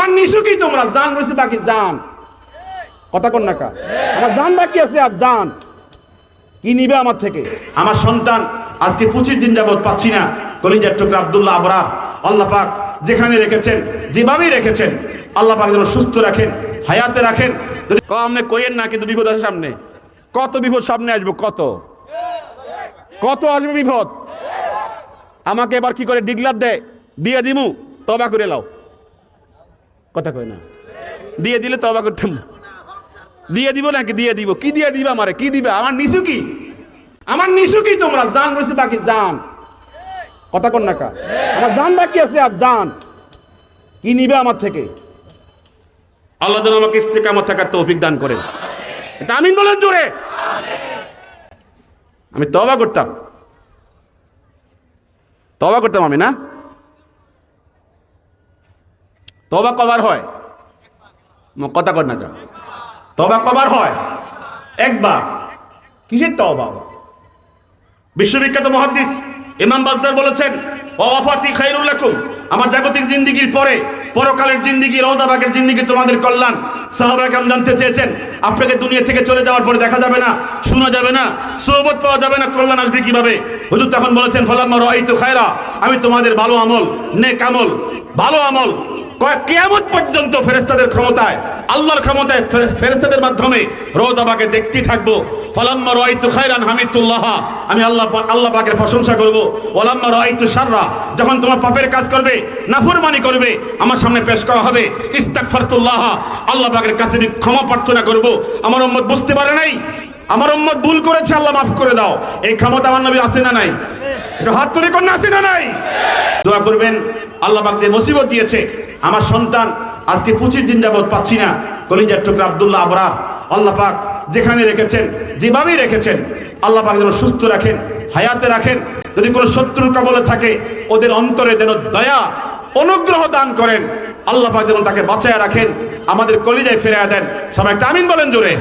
আমার নিশু কি তোমরা, জান রয়েছে বাকি, জান। কথা কন না কা। আমার জান বাকি আছে আর জান। কি নিবে আমার থেকে? আমার সন্তান, আজকে পঁচিশ দিন যাবত পাচ্ছি না। কলিজার টুকরা আবদুল্লাহ আবরার, আল্লাহ পাক যেখানে রেখেছেন, যেভাবেই রেখেছেন, আল্লাহ পাক যেন সুস্থ রাখেন, হায়াতে রাখেন। যদি আপনি কইেন না, কিন্তু বিপদ আছে সামনে। কত বিপদ সামনে আসব, কত? কত আসবে বিপদ? আমাকে এবার কি করে ডিগলার দেয় দিয়ে দিমু, তবা করে লাও। কথা কয় না। দিয়ে দিলে তবা করতাম। দিয়ে দিব নাকি? দিয়ে দিব। কি দিয়ে দিবা আমারে? কি দিবে? আমার নিশু কি? আমার নিশু কি তোমরা? জান রয়েছে বাকি, জান। কথা কন না কা? আমার জান বাকি আছে আর জান। কি নিবে আমার থেকে? আল্লাহ যেন আমাকে ইস্তেকামত থাকার তৌফিক দান করেন। এটা আমিন বলেন জোরে। আমি তবা করতাম। তবা করতাম আমি, না? তবা কবার হয়? কথা কর না যা। তবা কবার হয়? একবার। কিসের তবা বিশ্ববিখ্যাত মহাদ্দিস ইমাম বাজদার বলেছেন, ওয়াফাতি খাইরুল লাকুম। আমার জাগতিক জিন্দিগির পরে, পরকালের জিন্দিগি, রওদাবাগের জিন্দিগি তোমাদের কল্যাণ। সাহাবাকাম জানতে চেয়েছেন, আপনাকে দুনিয়া থেকে চলে যাওয়ার পরে দেখা যাবে না, শোনা যাবে না সোহবত পাওয়া যাবে না, কল্যাণ আসবে কীভাবে? হুজুর তখন বলেছেন, ফলাম্মা রাইতু খায়রা। আমি তোমাদের ভালো আমল, নেক আমল, ভালো আমল কেয়ামত পর্যন্ত ফেরেস্তাদের ক্ষমতায়, আল্লাহর ক্ষমতায় ফেরে- ফেরেস্তাদের মাধ্যমে রোজাবাকে দেখতেই থাকব। ফলাম্মা রাইতু খায়রান হামিদুল্লাহ আমি আল্লাহ আল্লাহ পাকের প্রশংসা করব। ওলাম্মা রাইতু শাররা, যখন তোমার পাপের কাজ করবে, নাফরমানি করবে, আমার সামনে পেশ করা হবে, ইস্তাগফারতুল্লাহ, আল্লাহ পাকের কাছে আমি ক্ষমা প্রার্থনা করব। আমার উম্মত বুঝতে পারে নাই? আমার উম্মত ভুল করেছে, আল্লাহ মাফ করে দাও। এই ক্ষমতা আমার নবী আছে না নাই? একটু হাত তুলে কন্যা আছে না নাই? দোয়া করবেন, আল্লাহ যে মুসিবত দিয়েছে, আমার সন্তান আজকে পঁচিশ দিন যাবত পাচ্ছি না, কলিজার টুকরা আবদুল্লাহ আবরার। আল্লাহ যেখানে রেখেছেন, যেভাবেই রেখেছেন, আল্লাহ পাক যেন সুস্থ রাখেন, হায়াতে রাখেন। যদি কোনো শত্রুর কবলে থাকে, ওদের অন্তরে যেন দয়া, অনুগ্রহ দান করেন, আল্লাহ পাক যেন তাকে বাঁচায় রাখেন, আমাদের কলিজায় ফেরায় দেন। সবাই একটা বলেন জোরে।